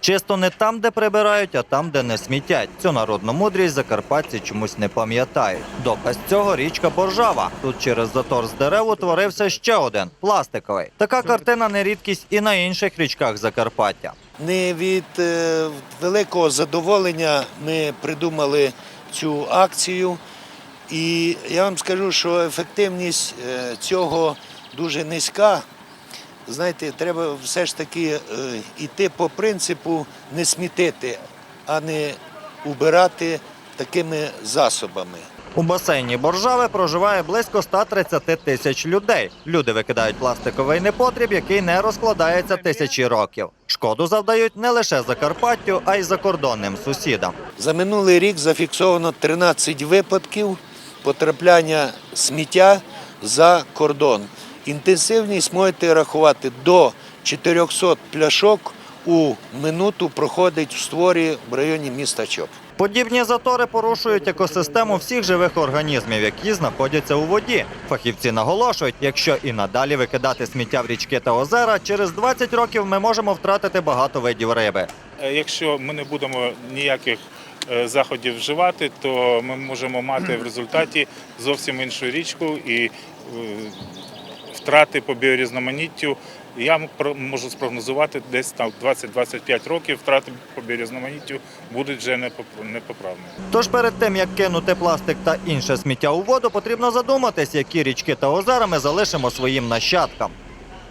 Чисто не там, де прибирають, а там, де не смітять. Цю народну мудрість закарпатці чомусь не пам'ятають. Доказ цього річка Боржава. Тут через затор з дерев утворився ще один пластиковий. Така картина не рідкість і на інших річках Закарпаття. Не від е, великого задоволення ми придумали цю акцію. І я вам скажу, що ефективність е, цього дуже низька. Знаєте, треба все ж таки йти по принципу не смітити, а не убирати такими засобами. У басейні Боржави проживає близько 130 тисяч людей. Люди викидають пластиковий непотріб, який не розкладається тисячі років. Шкоду завдають не лише Закарпаттю, а й закордонним сусідам. За минулий рік зафіксовано 13 випадків потрапляння сміття за кордон. Інтенсивність можете рахувати до 400 пляшок у минуту проходить в створі в районі міста Чоп. Подібні затори порушують екосистему всіх живих організмів, які знаходяться у воді. Фахівці наголошують, якщо і надалі викидати сміття в річки та озера, через 20 років ми можемо втратити багато видів риби. Е, Якщо ми не будемо ніяких е, заходів вживати, то ми можемо мати в результаті зовсім іншу річку і е, втрати по біорізноманіттю. Я можу спрогнозувати десь там 20-25 років втрати по біорізноманіттю будуть вже непоп- непоправними. Тож перед тим як кинути пластик та інше сміття у воду, потрібно задуматись, які річки та озера ми залишимо своїм нащадкам.